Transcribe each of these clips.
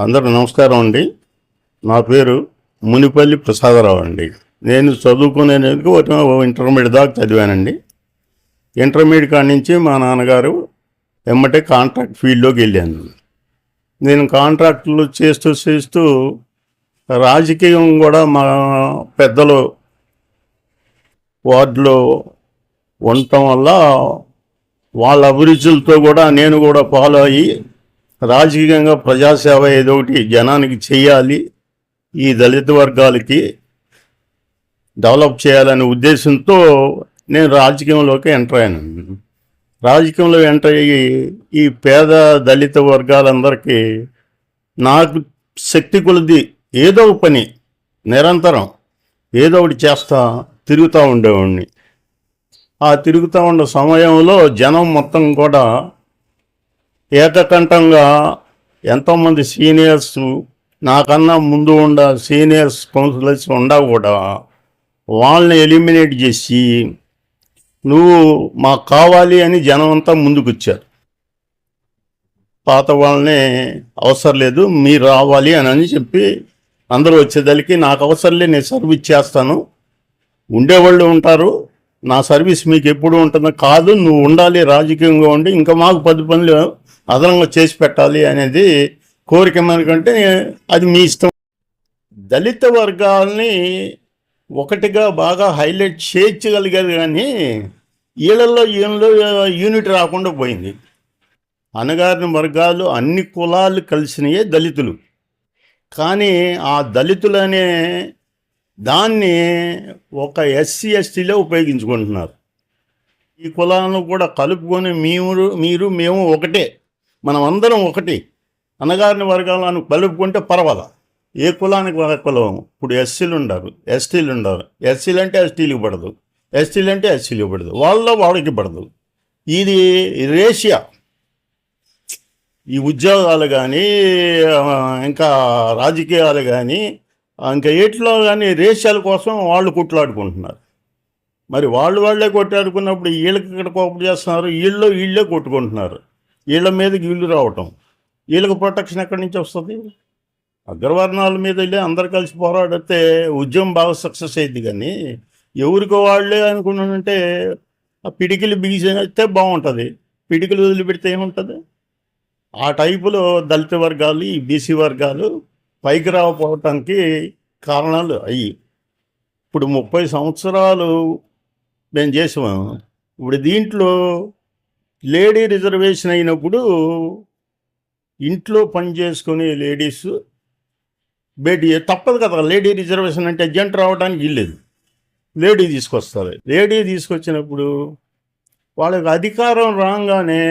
అందరూ నమస్కారం అండి. నా పేరు మునిపల్లి ప్రసాదరావు అండి. నేను చదువుకునేందుకు ఒక ఇంటర్మీడియట్ దాకా చదివానండి. ఇంటర్మీడియట్ కాడి నుంచి మా నాన్నగారు ఎమ్మటే కాంట్రాక్ట్ ఫీల్డ్లోకి వెళ్ళాను. నేను కాంట్రాక్టులు చేస్తూ చేస్తూ రాజకీయం కూడా మా పెద్దలు వార్డులో ఉండటం వల్ల వాళ్ళ అభిరుచులతో కూడా నేను కూడా ఫాలో అయ్యి రాజకీయంగా ప్రజాసేవ ఏదో ఒకటి జనానికి చేయాలి ఈ దళిత వర్గాలకి డెవలప్ చేయాలనే ఉద్దేశంతో నేను రాజకీయంలోకి ఎంటర్ అయ్యాను. రాజకీయంలో ఎంటర్ అయ్యి ఈ పేద దళిత వర్గాలందరికీ నాకు శక్తి కొలది ఏదో ఒక పని నిరంతరం ఏదో ఒకటి చేస్తా తిరుగుతూ ఉండేవాడిని. ఆ తిరుగుతూ ఉన్న సమయంలో జనం మొత్తం కూడా ఏకకంఠంగా ఎంతోమంది సీనియర్స్ నాకన్నా ముందు ఉండ సీనియర్స్ కౌన్సిలర్స్ ఉండా కూడా వాళ్ళని ఎలిమినేట్ చేసి నువ్వు మాకు కావాలి అని జనం అంతా ముందుకు వచ్చారు పాత వాళ్ళని అవసరం లేదు మీరు రావాలి అని అని చెప్పి అందరూ వచ్చేదానికి నాకు అవసరం లేదు నేను సర్వీస్ చేస్తాను. ఉండేవాళ్ళు ఉంటారు నా సర్వీస్ మీకు ఎప్పుడు ఉంటుందో కాదు నువ్వు ఉండాలి రాజకీయంగా ఉండి ఇంకా మాకు పది పనులు అదనంగా చేసి పెట్టాలి అనేది కోరిక మనకంటే అది మీ ఇష్టం. దళిత వర్గాల్ని ఒకటిగా బాగా హైలైట్ చేయించగలిగారు కానీ వీళ్ళల్లో ఈయనలో యూనిట్ రాకుండా పోయింది. అనగారిన వర్గాలు అన్ని కులాలు కలిసినయే దళితులు. కానీ ఆ దళితులు అనే దాన్ని ఒక ఎస్సీ ఎస్టీలో ఉపయోగించుకుంటున్నారు. ఈ కులాలను కూడా కలుపుకొని మీరు మీరు మేము ఒకటే. మనం అందరం ఒకటి. అనగారిన వర్గాలను కలుపుకుంటే పర్వాలా? ఏ కులానికి కులం? ఇప్పుడు ఎస్సీలు ఉండరు ఎస్టీలు ఉండరు. ఎస్సీలు అంటే ఎస్టీలకు పడదు ఎస్టీలు అంటే ఎస్సీలకు పడదు వాళ్ళ వాళ్ళకి పడదు ఇది రేషియా. ఈ ఉద్యోగాలు కానీ ఇంకా రాజకీయాలు కానీ ఇంకా ఏట్లో కానీ రేషియాల కోసం వాళ్ళు కొట్లాడుకుంటున్నారు. మరి వాళ్ళు వాళ్ళే కొట్లాడుకున్నప్పుడు వీళ్ళకి ఇక్కడ కోపం చేస్తున్నారు వీళ్ళు వీళ్ళే కొట్టుకుంటున్నారు. వీళ్ళ మీదకి వీళ్ళు రావటం. వీళ్ళకి ప్రొటెక్షన్ ఎక్కడి నుంచి వస్తుంది? అగ్రవర్ణాల మీద వెళ్ళి అందరు కలిసి పోరాడితే ఉద్యమం బాగా సక్సెస్ అయింది కానీ ఎవరికి వాళ్ళే అనుకున్నానంటే ఆ పిడికిలు బిగిస్తే బాగుంటుంది. పిడికిలు వదిలిపెడితే ఏముంటుంది? ఆ టైపులో దళిత వర్గాలు ఈ బీసీ వర్గాలు పైకి రాకపోవటానికి కారణాలు అయ్యి. ఇప్పుడు ముప్పై సంవత్సరాలు మేము చేసాము ఇప్పుడు దీంట్లో లేడీ రిజర్వేషన్ అయినప్పుడు ఇంట్లో పని చేసుకునే లేడీస్ బేటీ తప్పదు కదా లేడీ రిజర్వేషన్ అంటే జంట రావడానికి ఇల్లేదు లేడీ తీసుకొస్తారు. లేడీ తీసుకొచ్చినప్పుడు వాళ్ళకి అధికారం రాగానే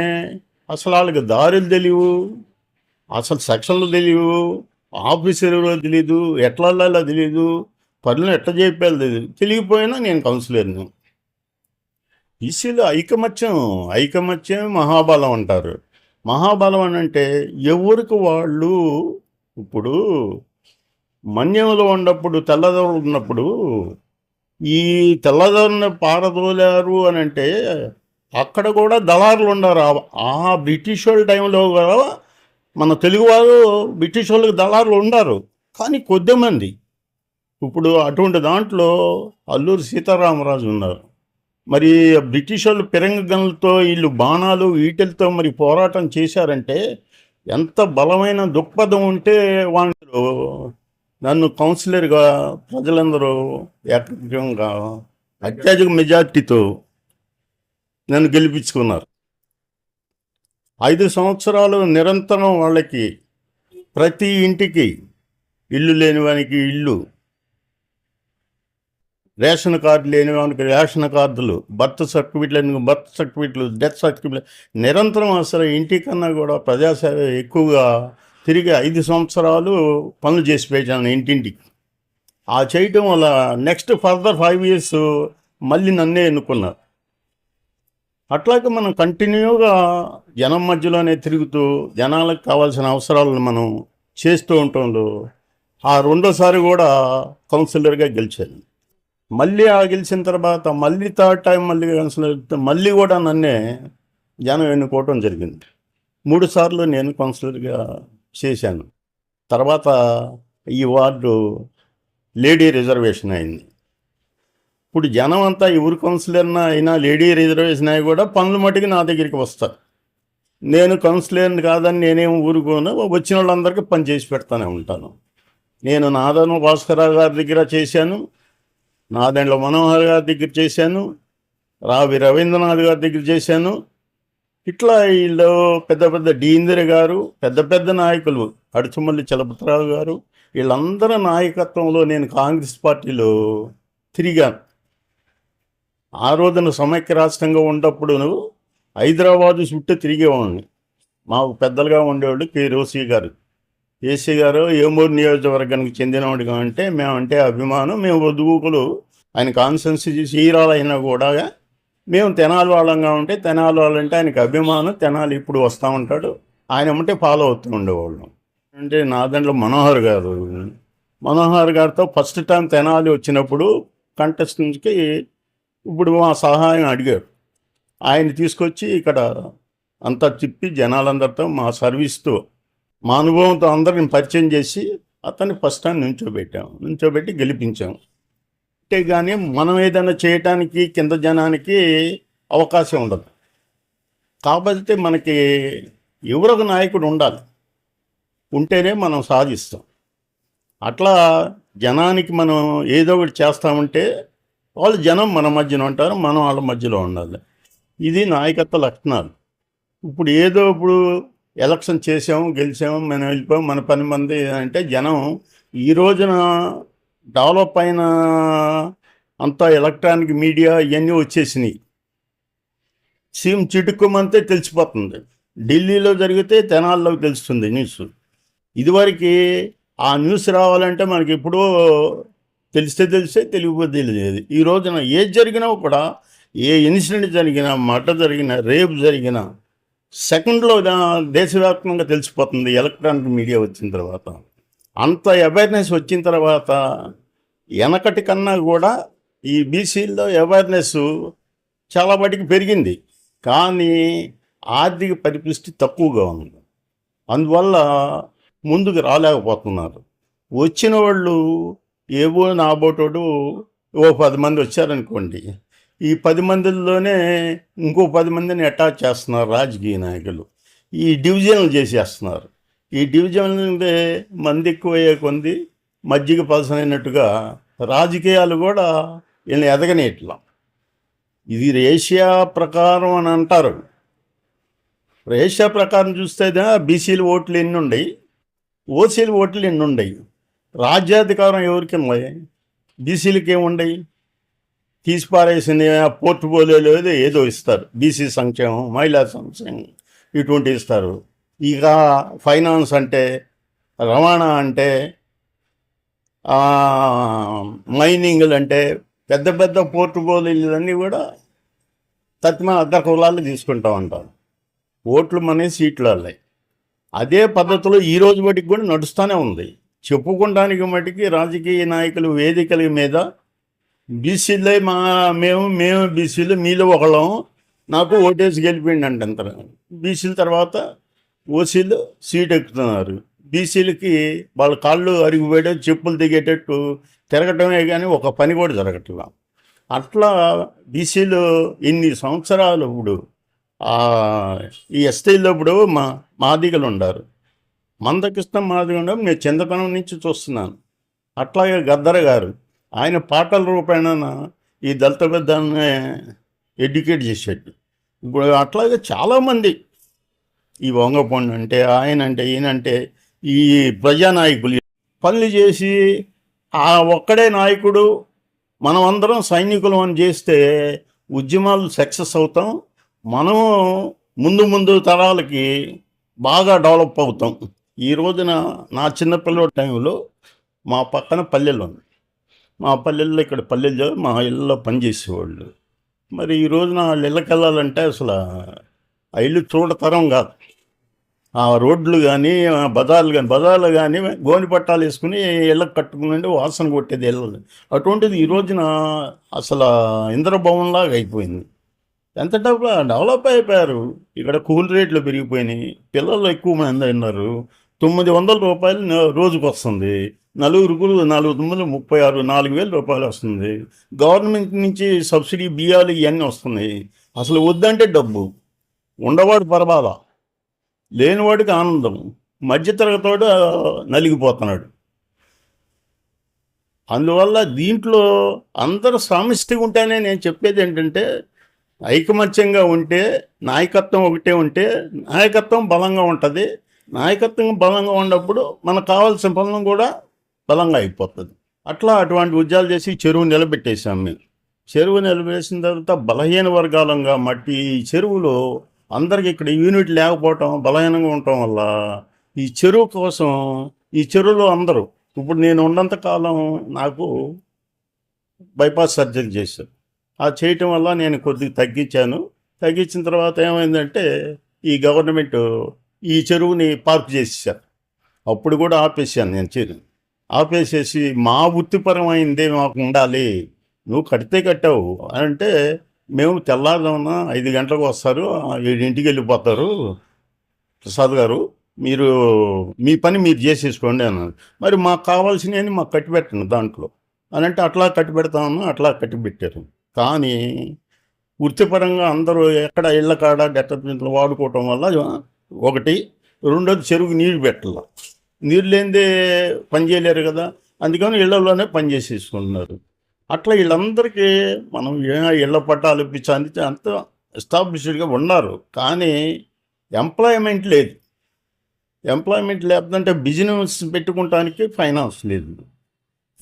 అసలు వాళ్ళకి దారులు తెలియవు అసలు సెక్షన్లు తెలియవు ఆఫీసర్లో తెలియదు ఎట్లా వెళ్ళాలో తెలియదు పనులు ఎట్లా చెప్పాలో తెలియదు తెలియకపోయినా నేను కౌన్సిలర్ను. ఈసీలో ఐకమత్యం ఐకమత్యం మహాబలం అంటారు. మహాబలం అని అంటే ఎవరికి వాళ్ళు ఇప్పుడు మన్యంలో ఉన్నప్పుడు తెల్లదొరలు ఉన్నప్పుడు ఈ తెల్లదొరని పారదోలారు అని అంటే అక్కడ కూడా దళారులు ఉన్నారు. ఆ- బ్రిటిష్ వాళ్ళ టైంలో కూడా మన తెలుగువారు బ్రిటిష్ వాళ్ళకి దళారులు ఉన్నారు. కానీ కొద్దిమంది ఇప్పుడు అటువంటి దాంట్లో అల్లూరు సీతారామరాజు ఉన్నారు. మరి బ్రిటిష్ వాళ్ళు పిరంగ గన్లతో వీళ్ళు బాణాలు వీటిలతో మరి పోరాటం చేశారంటే ఎంత బలమైన దృక్పథం ఉంటే వాళ్ళు నన్ను కౌన్సిలర్గా ప్రజలందరూ ఏకంగా అత్యధిక మెజార్టీతో నన్ను గెలిపించుకున్నారు. ఐదు సంవత్సరాలు నిరంతరం వాళ్ళకి ప్రతి ఇంటికి ఇల్లు లేని వానికి ఇల్లు రేషన్ కార్డు లేని వానికి రేషన్ కార్డులు బర్త్ సర్టిఫికెట్ లేని బర్త్ సర్టిఫికెట్లు డెత్ సర్టిఫికెట్ నిరంతరం అసలు ఇంటికన్నా కూడా ప్రజాసేవ ఎక్కువగా తిరిగి ఐదు సంవత్సరాలు పనులు చేసి పెట్టాను ఇంటింటికి. ఆ చేయటం వల్ల నెక్స్ట్ ఫర్దర్ ఫైవ్ ఇయర్స్ మళ్ళీ నన్నే ఎన్నుకున్నారు. అట్లాగే మనం కంటిన్యూగా జనం మధ్యలోనే తిరుగుతూ జనాలకు కావాల్సిన అవసరాలను మనం చేస్తూ ఉండటంలో ఆ రెండోసారి కూడా కౌన్సిలర్గా గెలిచాను. మళ్ళీ ఆ గెలిచిన తర్వాత మళ్ళీ థర్డ్ టైం మళ్ళీ కౌన్సిలర్ మళ్ళీ కూడా నన్నే జనం ఎన్నుకోవటం జరిగింది. మూడు సార్లు నేను కౌన్సిలర్గా చేశాను. తర్వాత ఈ వార్డు లేడీ రిజర్వేషన్ అయింది. ఇప్పుడు జనం అంతా ఎవరు కౌన్సిలర్ అయినా లేడీ రిజర్వేషన్ అయినా కూడా పనులు మటుకు నా దగ్గరికి వస్తారు. నేను కౌన్సిలర్ని కాదని నేనేం ఊరుకోను వచ్చిన వాళ్ళందరికీ పని చేసి పెడతానే ఉంటాను. నేను నాదను భాస్కరరావు గారి దగ్గర చేశాను. నాదెండ్ల మనోహర్ గారి దగ్గర చేశాను రావి రవీంద్రనాథ్ గారి దగ్గర చేశాను. ఇట్లా వీళ్ళు పెద్ద పెద్ద డీందర్ గారు పెద్ద పెద్ద నాయకులు అడుచుమల్లి చలపతిరావు గారు వీళ్ళందరి నాయకత్వంలో నేను కాంగ్రెస్ పార్టీలో తిరిగాను. ఆ రోజున సమైక్య రాష్ట్రంగా ఉన్నప్పుడు హైదరాబాదు చుట్టూ తిరిగేవాడిని. మాకు పెద్దలుగా ఉండేవాళ్ళు కె. రోసి గారు. ఏసీ గారు ఏమూరు నియోజకవర్గానికి చెందినవాడిగా అంటే మేమంటే అభిమానం మేము వధువుకులు. ఆయన కాన్సెన్సీ చీరాలైనా కూడా మేము తెనాలి వాళ్ళంగా ఉంటే తెనాలి వాళ్ళంటే ఆయనకి అభిమానం తెనాలి ఇప్పుడు వస్తూ ఉంటాడు. ఆయన ఉంటే ఫాలో అవుతూ ఉండేవాళ్ళం. అంటే నా దాంట్లో మనోహర్ గారు మనోహర్ గారితో ఫస్ట్ టైం తెనాలి వచ్చినప్పుడు కంటెస్టెంట్స్కి ఇప్పుడు మా సహాయం అడిగాడు ఆయన తీసుకొచ్చి ఇక్కడ అంతా తిప్పి జనాలందరితో మా సర్వీస్తో మా అనుభవంతో అందరిని పరిచయం చేసి అతన్ని ఫస్ట్ టైం నుంచోబెట్టాం. నుంచోబెట్టి గెలిపించాం. అంటే కానీ మనం ఏదైనా చేయటానికి కింద జనానికి అవకాశం ఉండదు. కాబట్టి మనకి ఎవరొక నాయకుడు ఉండాలి. ఉంటేనే మనం సాధిస్తాం. అట్లా జనానికి మనం ఏదో ఒకటి చేస్తామంటే వాళ్ళు జనం మన మధ్యన ఉంటారు మనం వాళ్ళ మధ్యలో ఉండాలి. ఇది నాయకత్వ లక్షణాలు. ఇప్పుడు ఏదో ఇప్పుడు ఎలక్షన్ చేసాము గెలిచాము మనం వెళ్ళిపోయాం. మన పని మంది అంటే జనం ఈ రోజున డెవలప్ అయిన అంతా ఎలక్ట్రానిక్ మీడియా ఇవన్నీ వచ్చేసినాయి. సీఎం చిటుక్కుమంతే తెలిసిపోతుంది. ఢిల్లీలో జరిగితే తెనాల్లో తెలుస్తుంది న్యూస్. ఇదివరకు ఆ న్యూస్ రావాలంటే మనకి ఎప్పుడో తెలిస్తే తెలిస్తే తెలియకపోతే తెలియదు. ఈ రోజున ఏది జరిగినా కూడా ఏ ఇన్సిడెంట్ జరిగినా మర్డర్ జరిగినా రేపు జరిగినా సెకండ్లో దేశవ్యాప్తంగా తెలిసిపోతుంది ఎలక్ట్రానిక్ మీడియా వచ్చిన తర్వాత. అంత అవేర్నెస్ వచ్చిన తర్వాత వెనకటి కన్నా కూడా ఈ బీసీల్లో అవేర్నెస్ చాలా మటుకు పెరిగింది. కానీ ఆర్థిక పరిపుష్టి తక్కువగా ఉంది. అందువల్ల ముందుకు రాలేకపోతున్నారు. వచ్చిన వాళ్ళు ఏవో నాబోటోడు ఓ పది మంది వచ్చారనుకోండి. ఈ పది మందిలోనే ఇంకో పది మందిని అటాచ్ చేస్తున్నారు రాజకీయ నాయకులు. ఈ డివిజన్లు చేసేస్తున్నారు. ఈ డివిజన్ మంది ఎక్కువయ్యే కొంది మజ్జిగ పలసనైనట్టుగా రాజకీయాలు కూడా వీళ్ళని ఎదగనేట్లా ఇది రేషియా ప్రకారం అని అంటారు. రేషియా ప్రకారం చూస్తే బీసీలు ఓట్లు ఎన్ని ఉండయి? ఓసీలు ఓట్లు ఎన్ని ఉండయి? రాజ్యాధికారం ఎవరికి ఉన్నాయి బీసీలకి ఏముండయి? తీసి పారేసిన పోర్ట్ఫోలియోలో ఏదో ఏదో ఇస్తారు. బీసీ సంక్షేమం మహిళా సంక్షేమం ఇటువంటి ఇస్తారు. ఇక ఫైనాన్స్ అంటే రవాణా అంటే మైనింగ్లు అంటే పెద్ద పెద్ద పోర్ట్ఫోలియోలన్నీ కూడా తత్మ అర్ధ కులాలు తీసుకుంటా ఉంటారు ఓట్లు మనే సీట్లు అల్లాయి అదే పద్ధతిలో ఈ రోజు మటుకు కూడా నడుస్తూనే ఉంది. చెప్పుకోవడానికి మటుకి రాజకీయ నాయకులు వేదికల మీద బీసీలే మా మేము మేము బీసీలు మీలో ఒకళ్ళం. నాకు ఓటేసి గెలిపిండి అంటారు బీసీల తర్వాత ఓసీలు సీట్ ఎక్కుతున్నారు. బీసీలకి వాళ్ళ కాళ్ళు అరిగిపోయడం చెప్పులు దిగేటట్టు తిరగటమే కానీ ఒక పని కూడా జరగట్లా. అట్లా బీసీలు ఇన్ని సంవత్సరాలు ఇప్పుడు ఈ ఎస్టీలో ఇప్పుడు మా మాదిగలు ఉండారు. మందకృష్ణ మాదిగ ఉండడం నేను చందపనం నుంచి చూస్తున్నాను. అట్లాగే గద్దర గారు. ఆయన పాటల రూపేణ ఈ దళిత పెద్దాన్ని ఎడ్యుకేట్ చేసేట్టు. ఇప్పుడు అట్లాగే చాలామంది ఈ వంగపండు అంటే ఆయన అంటే ఈయనంటే ఈ ప్రజానాయకులు పనులు చేసి ఆ ఒక్కడే నాయకుడు మనమందరం సైనికులం అని చేస్తే ఉద్యమాలు సక్సెస్ అవుతాం. మనము ముందు ముందు తరాలకి బాగా డెవలప్ అవుతాం. ఈ రోజున నా చిన్నపిల్లల టైంలో మా పక్కన పల్లెలు ఉంది. మా పల్లెల్లో ఇక్కడ పల్లెల్లో మా ఇళ్ళలో పనిచేసేవాళ్ళు. మరి ఈ రోజున వాళ్ళ ఇళ్ళకి వెళ్ళాలంటే అసలు ఆ ఇల్లు చూడతరం కాదు. ఆ రోడ్లు కానీ బజార్లు కానీ బజార్లు కానీ గోని పట్టాలు వేసుకుని ఇళ్ళకి కట్టుకుని వాసన కొట్టేది ఇళ్ళని. అటువంటిది ఈ రోజున అసలు ఇంద్రభవన్లాగా అయిపోయింది. ఎంత డెవలప్ డెవలప్ అయిపోయారు. ఇక్కడ కూల్ రేట్లు పెరిగిపోయినాయి. పిల్లలు ఎక్కువ మంది ఉన్నారు. తొమ్మిది వందల రూపాయలు రోజుకు వస్తుంది నలుగురు నాలుగు తొమ్మిది ముప్పై ఆరు నాలుగు వేల రూపాయలు వస్తుంది. గవర్నమెంట్ నుంచి సబ్సిడీ బియ్యాలు ఇవన్నీ వస్తున్నాయి. అసలు వద్దంటే డబ్బు. ఉండవాడు పర్వాలా లేనివాడికి ఆనందం. మధ్యతరగతోడు నలిగిపోతున్నాడు. అందువల్ల దీంట్లో అందరూ సమిష్టిగా ఉంటేనే నేను చెప్పేది ఏంటంటే ఐకమత్యంగా ఉంటే నాయకత్వం ఒకటే ఉంటే నాయకత్వం బలంగా ఉంటుంది. నాయకత్వం బలంగా ఉన్నప్పుడు మనకు కావాల్సిన పనులు కూడా బలంగా అయిపోతుంది. అట్లా అటువంటి ఉద్యోగాలు చేసి చెరువు నిలబెట్టేసాం మేము. చెరువు నిలబెట్టేసిన తర్వాత బలహీన వర్గాలంగా మట్టి ఈ చెరువులో అందరికి ఇక్కడ యూనిట్ లేకపోవటం బలహీనంగా ఉండటం వల్ల ఈ చెరువు కోసం ఈ చెరువులో అందరూ ఇప్పుడు నేను ఉన్నంత కాలం నాకు బైపాస్ సర్జరీ చేశారు. ఆ చేయటం వల్ల నేను కొద్దిగా తగ్గించాను. తగ్గించిన తర్వాత ఏమైందంటే ఈ గవర్నమెంట్ ఈ చెరువుని పార్క్ చేసేసారు అప్పుడు కూడా ఆపేసాను నేను చెరువు ఆపేసేసి మా వృత్తిపరమైందే మాకు ఉండాలి. నువ్వు కడితే కట్టావు. అంటే మేము తెల్లారుదామున ఐదు గంటలకు వస్తారు. ఏడింటికి వెళ్ళిపోతారు. ప్రసాద్ గారు మీరు మీ పని మీరు చేసేసుకోండి అన్నారు. మరి మాకు కావాల్సినవి మాకు కట్టి పెట్టండి దాంట్లో. అని అంటే అట్లా కట్టి పెడతామని అట్లా కట్టి పెట్టారు. కానీ వృత్తిపరంగా అందరూ ఎక్కడ ఇళ్ళ కాడ డెట్టలు వాడుకోవటం వల్ల ఒకటి రెండోది చెరువు నీరు పెట్టాల. నీరు లేనిదే పని చేయలేరు కదా. అందుకని ఇళ్ళలోనే పని చేసేసుకుంటున్నారు. అట్లా వీళ్ళందరికీ మనం ఏ- ఇళ్ళ పట్టాలు ఇప్పించాలి అంత ఎస్టాబ్లిష్డ్గా ఉన్నారు. కానీ ఎంప్లాయ్మెంట్ లేదు. ఎంప్లాయ్మెంట్ లేదంటే బిజినెస్ పెట్టుకోవటానికి ఫైనాన్స్ లేదు.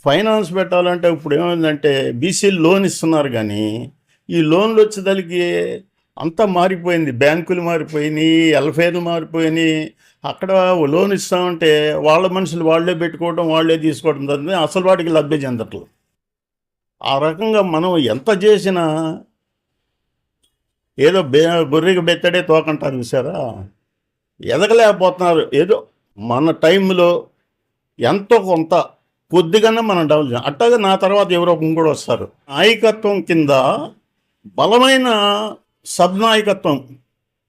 ఫైనాన్స్ పెట్టాలంటే ఇప్పుడు ఏమైందంటే బీసీ లోన్ ఇస్తున్నారు కానీ ఈ లోన్లు వచ్చేదానికి అంతా మారిపోయింది. బ్యాంకులు మారిపోయినాయి ఎల్ఫైలు మారిపోయినాయి అక్కడ లోన్ ఇస్తామంటే వాళ్ళ మనుషులు వాళ్ళే పెట్టుకోవడం వాళ్ళే తీసుకోవడం జరిగింది. అసలు వాటికి లబ్ధి చెందట్లేదు. ఆ రకంగా మనం ఎంత చేసినా ఏదో బే బొర్రికి బెత్తడే తోకంటారు చూసారా ఎదగలేకపోతున్నారు. ఏదో మన టైంలో ఎంతో కొంత కొద్దిగానే మనం డెవలప్ అట్టగా నా తర్వాత ఎవరో ఇంకోటి వస్తారు. నాయకత్వం కింద బలమైన సబ్ నాయకత్వం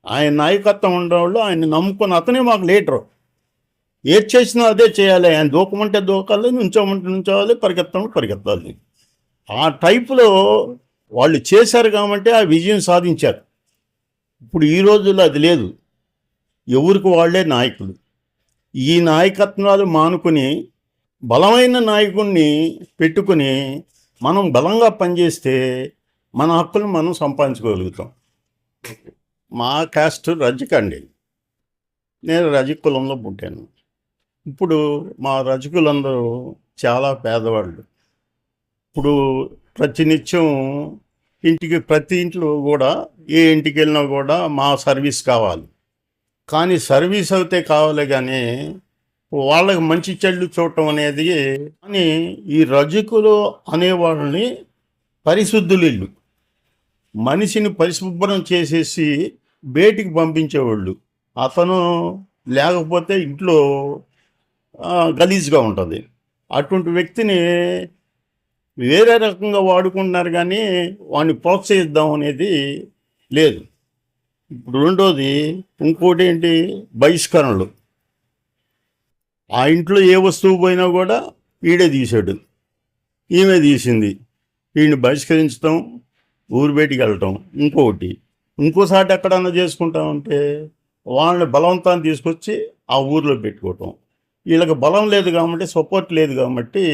ఆయన నాయకత్వం ఉండేవాళ్ళు ఆయన నమ్ముకున్న అతనే మాకు లీడరు. ఏది చేసినా అదే చేయాలి. ఆయన దూకమంటే దూకాలి నుంచోమంటే నుంచోవాలి పరిగెత్తమంటే పరిగెత్తాలి. ఆ టైపులో వాళ్ళు చేశారు కాబట్టి ఆ విజయం సాధించారు. ఇప్పుడు ఈ రోజుల్లో అది లేదు. ఎవరికి వాళ్ళే నాయకులు. ఈ నాయకత్వాలు మానుకుని బలమైన నాయకుడిని పెట్టుకుని మనం బలంగా పనిచేస్తే మన హక్కులు మనం సంపాదించుకోగలుగుతాం. మా క్యాస్ట్ రజకండి. నేను రజక కులంలో పుట్టాను. ఇప్పుడు మా రజకులందరూ చాలా పేదవాళ్ళు. ఇప్పుడు ప్రతినిత్యం ఇంటికి ప్రతి ఇంట్లో కూడా ఏ ఇంటికి వెళ్ళినా కూడా మా సర్వీస్ కావాలి. కానీ సర్వీస్ అయితే కావాలి కానీ వాళ్ళకి మంచి చెడ్లు చూడటం అనేది కానీ ఈ రజకులు అనేవాళ్ళని పరిశుద్ధులు ఇల్లు. మనిషిని పరిశుభ్రం చేసేసి బయటికి పంపించేవాళ్ళు. అతను లేకపోతే ఇంట్లో గలీజ్గా ఉంటుంది. అటువంటి వ్యక్తిని వేరే రకంగా వాడుకుంటున్నారు కానీ వాడిని ప్రోత్సహిద్దాం అనేది లేదు. ఇప్పుడు రెండోది ఇంకోటి ఏంటి? బహిష్కరణలు. ఆ ఇంట్లో ఏ వస్తువు పోయినా కూడా వీడే తీసాడు ఈమె తీసింది. వీడిని బహిష్కరించడం ఊరు బయటికి వెళ్ళటం ఇంకొకటి. ఇంకోసారి ఎక్కడన్నా చేసుకుంటామంటే వాళ్ళని బలవంతాన్ని తీసుకొచ్చి ఆ ఊర్లో పెట్టుకోవటం. వీళ్ళకి బలం లేదు కాబట్టి సపోర్ట్ లేదు కాబట్టి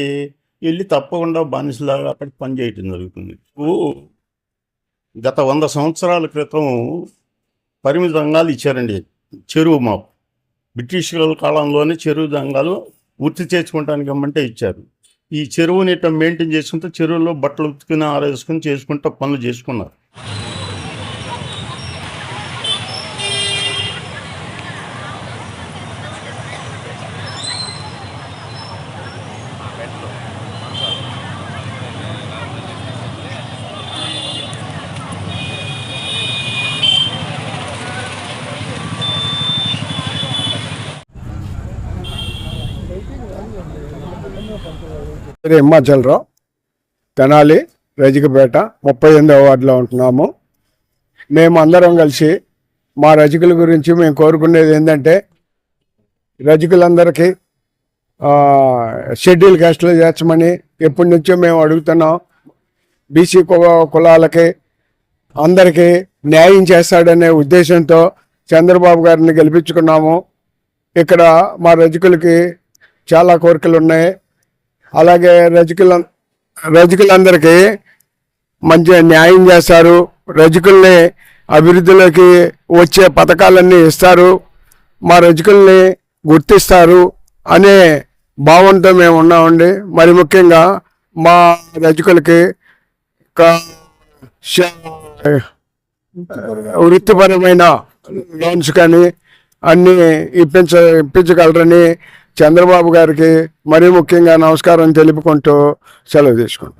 వెళ్ళి తప్పకుండా బానిసలాగా అక్కడ పనిచేయటం జరుగుతుంది. ఓ, గత వంద సంవత్సరాల క్రితం పరిమిత రంగాలు ఇచ్చారండి చెరువు మాకు బ్రిటిష్ కాలంలోనే చెరువు రంగాలు వృత్తి చేసుకుంటానికి ఇమ్మంటే ఇచ్చారు. ఈ చెరువుని ఇట్లా మెయింటైన్ చేసుకుంటూ చెరువులో బట్టలు ఉతుకుని ఆరేసుకుని చేసుకుంటూ పనులు చేసుకున్నారు. పేరు హిమాచలరావు. తెనాలి రజికపేట ముప్పై ఎనిమిదవ వార్డులో ఉంటున్నాము. మేము అందరం కలిసి మా రజకుల గురించి మేము కోరుకునేది ఏంటంటే రజకులందరికీ షెడ్యూల్ క్యాస్ట్లో చేర్చమని ఎప్పటి నుంచో మేము అడుగుతున్నాం. బీసీ కులాలకి అందరికీ న్యాయం చేస్తాడనే ఉద్దేశంతో చంద్రబాబు గారిని గెలిపించుకున్నాము. ఇక్కడ మా రజకులకి చాలా కోరికలు ఉన్నాయి అలాగే రజకుల రజకులందరికీ మంచి న్యాయం చేస్తారు. రజకుల్ని అభివృద్ధిలోకి వచ్చే పథకాలన్నీ ఇస్తారు. మా రజకుల్ని గుర్తిస్తారు అనే భావంతో మేము ఉన్నామండి. మరి ముఖ్యంగా మా రజకులకి వృత్తిపరమైన లోన్స్ కానీ అన్నీ ఇప్పించ ఇప్పించగలరని చంద్రబాబు గారికి మరీ ముఖ్యంగా నమస్కారం తెలుపుకుంటూ సెలవు తీసుకుంటాం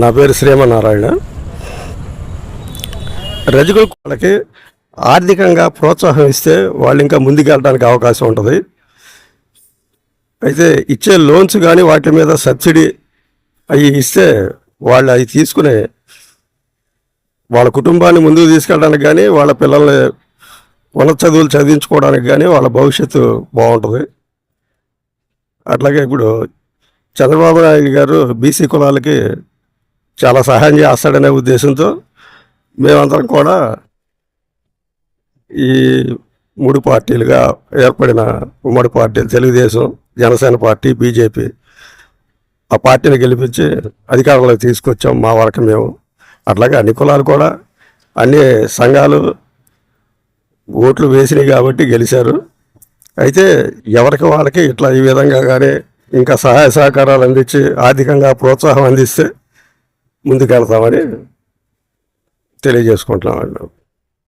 నా పేరు శ్రీమనారాయణ రజకుల వాళ్ళకి ఆర్థికంగా ప్రోత్సాహం ఇస్తే వాళ్ళు ఇంకా ముందుకెళ్ళడానికి అవకాశం ఉంటుంది. అయితే ఇచ్చే లోన్స్ కానీ వాటి మీద సబ్సిడీ అవి ఇస్తే వాళ్ళు అవి తీసుకునే వాళ్ళ కుటుంబాన్ని ముందుకు తీసుకెళ్ళడానికి కానీ వాళ్ళ పిల్లల్ని ఉన్నత చదువులు చదివించుకోవడానికి కానీ వాళ్ళ భవిష్యత్తు బాగుంటుంది. అట్లాగే ఇప్పుడు చంద్రబాబు నాయుడు గారు బీసీ కులాలకి చాలా సహాయం చేస్తాడనే ఉద్దేశంతో మేమందరం కూడా ఈ మూడు పార్టీలుగా ఏర్పడిన ఉమ్మడి పార్టీలు తెలుగుదేశం జనసేన పార్టీ బీజేపీ ఆ పార్టీని గెలిపించి అధికారంలోకి తీసుకొచ్చాం మా వరకు మేము. అట్లాగే అన్ని కులాలు కూడా అన్ని సంఘాలు ఓట్లు వేసినాయి కాబట్టి గెలిచారు. అయితే ఎవరికి వాళ్ళకి ఇట్లా ఈ విధంగా కానీ ఇంకా సహాయ సహకారాలు అందించి ఆర్థికంగా ప్రోత్సాహం అందిస్తే ముందుకెళ్తామని తెలియజేసుకుంటున్నామండి.